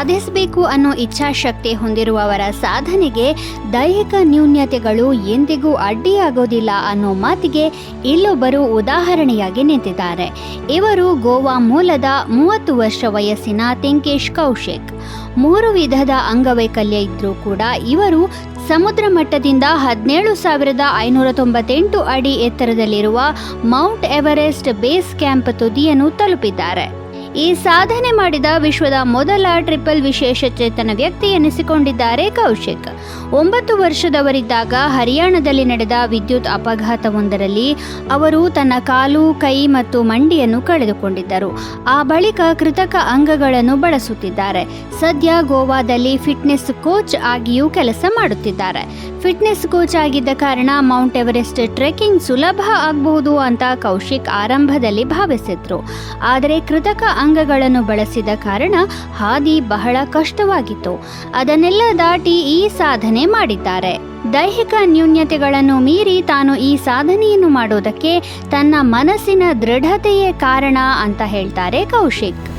ಸಾಧಿಸಬೇಕು ಅನ್ನೋ ಇಚ್ಛಾಶಕ್ತಿ ಹೊಂದಿರುವವರ ಸಾಧನೆಗೆ ದೈಹಿಕ ನ್ಯೂನ್ಯತೆಗಳು ಎಂದಿಗೂ ಅಡ್ಡಿಯಾಗೋದಿಲ್ಲ ಅನ್ನೋ ಮಾತಿಗೆ ಇಲ್ಲೊಬ್ಬರು ಉದಾಹರಣೆಯಾಗಿ ನಿಂತಿದ್ದಾರೆ. ಇವರು ಗೋವಾ ಮೂಲದ ಮೂವತ್ತು ವರ್ಷ ವಯಸ್ಸಿನ ತೆಂಕೇಶ್ ಕೌಶಿಕ್. ಮೂರು ವಿಧದ ಅಂಗವೈಕಲ್ಯ ಇದ್ದರೂ ಕೂಡ ಇವರು ಸಮುದ್ರ ಮಟ್ಟದಿಂದ ಹದಿನೇಳು ಸಾವಿರದ ಐನೂರ ತೊಂಬತ್ತೆಂಟು ಅಡಿ ಎತ್ತರದಲ್ಲಿರುವ ಮೌಂಟ್ ಎವರೆಸ್ಟ್ ಬೇಸ್ ಕ್ಯಾಂಪ್ ತುದಿಯನ್ನು ತಲುಪಿದ್ದಾರೆ. ಈ ಸಾಧನೆ ಮಾಡಿದ ವಿಶ್ವದ ಮೊದಲ ಟ್ರಿಪಲ್ ವಿಶೇಷ ಚೇತನ ವ್ಯಕ್ತಿ ಎನಿಸಿಕೊಂಡಿದ್ದಾರೆ ಕೌಶಿಕ್. ಒಂಬತ್ತು ವರ್ಷದವರಿದ್ದಾಗ ಹರಿಯಾಣದಲ್ಲಿ ನಡೆದ ವಿದ್ಯುತ್ ಅಪಘಾತವೊಂದರಲ್ಲಿ ಅವರು ತನ್ನ ಕಾಲು, ಕೈ ಮತ್ತು ಮಂಡಿಯನ್ನು ಕಳೆದುಕೊಂಡಿದ್ದರು. ಆ ಬಳಿಕ ಕೃತಕ ಅಂಗಗಳನ್ನು ಬಳಸುತ್ತಿದ್ದಾರೆ. ಸದ್ಯ ಗೋವಾದಲ್ಲಿ ಫಿಟ್ನೆಸ್ ಕೋಚ್ ಆಗಿಯೂ ಕೆಲಸ ಮಾಡುತ್ತಿದ್ದಾರೆ. ಫಿಟ್ನೆಸ್ ಕೋಚ್ ಆಗಿದ್ದ ಕಾರಣ ಮೌಂಟ್ ಎವರೆಸ್ಟ್ ಟ್ರೆಕ್ಕಿಂಗ್ ಸುಲಭ ಆಗಬಹುದು ಅಂತ ಕೌಶಿಕ್ ಆರಂಭದಲ್ಲಿ ಭಾವಿಸಿದ್ರು. ಆದರೆ ಕೃತಕ ಅಂಗಗಳನ್ನು ಬಳಸಿದ ಕಾರಣ ಹಾದಿ ಬಹಳ ಕಷ್ಟವಾಗಿತ್ತು. ಅದನ್ನೆಲ್ಲ ದಾಟಿ ಈ ಸಾಧನೆ ಮಾಡಿದ್ದಾರೆ. ದೈಹಿಕ ನ್ಯೂನ್ಯತೆಗಳನ್ನು ಮೀರಿ ತಾನು ಈ ಸಾಧನೆಯನ್ನು ಮಾಡೋದಕ್ಕೆ ತನ್ನ ಮನಸ್ಸಿನ ದೃಢತೆಯೇ ಕಾರಣ ಅಂತ ಹೇಳ್ತಾರೆ ಕೌಶಿಕ್.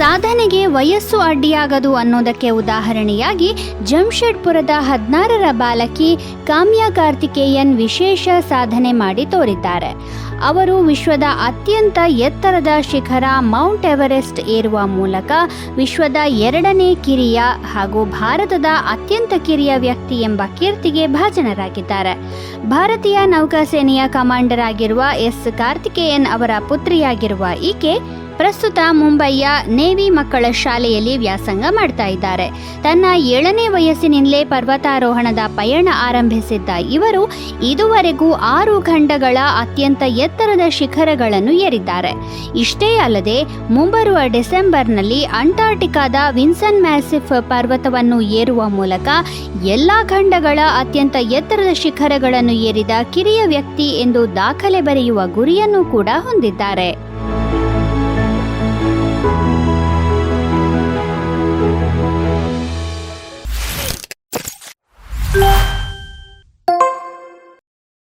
ಸಾಧನೆಗೆ ವಯಸ್ಸು ಅಡ್ಡಿಯಾಗದು ಅನ್ನೋದಕ್ಕೆ ಉದಾಹರಣೆಯಾಗಿ ಜಮ್ಷೆಡ್ಪುರದ ಹದಿನಾರರ ಬಾಲಕಿ ಕಾಮ್ಯಾ ಕಾರ್ತಿಕೇಯನ್ ವಿಶೇಷ ಸಾಧನೆ ಮಾಡಿ ತೋರಿದ್ದಾರೆ. ಅವರು ವಿಶ್ವದ ಅತ್ಯಂತ ಎತ್ತರದ ಶಿಖರ ಮೌಂಟ್ ಎವರೆಸ್ಟ್ ಏರುವ ಮೂಲಕ ವಿಶ್ವದ ಎರಡನೇ ಕಿರಿಯ ಹಾಗೂ ಭಾರತದ ಅತ್ಯಂತ ಕಿರಿಯ ವ್ಯಕ್ತಿ ಎಂಬ ಕೀರ್ತಿಗೆ ಭಾಜನರಾಗಿದ್ದಾರೆ. ಭಾರತೀಯ ನೌಕಾಸೇನೆಯ ಕಮಾಂಡರ್ ಆಗಿರುವ ಎಸ್. ಕಾರ್ತಿಕೇಯನ್ ಅವರ ಪುತ್ರಿಯಾಗಿರುವ ಈಕೆ ಪ್ರಸ್ತುತ ಮುಂಬೈಯ ನೇವಿ ಮಕ್ಕಳ ಶಾಲೆಯಲ್ಲಿ ವ್ಯಾಸಂಗ ಮಾಡ್ತಾ ಇದ್ದಾರೆ. ತನ್ನ ಏಳನೇ ವಯಸ್ಸಿನಿಂದಲೇ ಪರ್ವತಾರೋಹಣದ ಪಯಣ ಆರಂಭಿಸಿದ್ದ ಇವರು ಇದುವರೆಗೂ ಆರು ಖಂಡಗಳ ಅತ್ಯಂತ ಎತ್ತರದ ಶಿಖರಗಳನ್ನು ಏರಿದ್ದಾರೆ. ಇಷ್ಟೇ ಅಲ್ಲದೆ, ಮುಂಬರುವ ಡಿಸೆಂಬರ್ನಲ್ಲಿ ಅಂಟಾರ್ಟಿಕಾದ ವಿನ್ಸನ್ ಮ್ಯಾಸಿಫ್ ಪರ್ವತವನ್ನು ಏರುವ ಮೂಲಕ ಎಲ್ಲ ಖಂಡಗಳ ಅತ್ಯಂತ ಎತ್ತರದ ಶಿಖರಗಳನ್ನು ಏರಿದ ಕಿರಿಯ ವ್ಯಕ್ತಿ ಎಂದು ದಾಖಲೆ ಬರೆಯುವ ಗುರಿಯನ್ನು ಕೂಡ ಹೊಂದಿದ್ದಾರೆ. Yeah.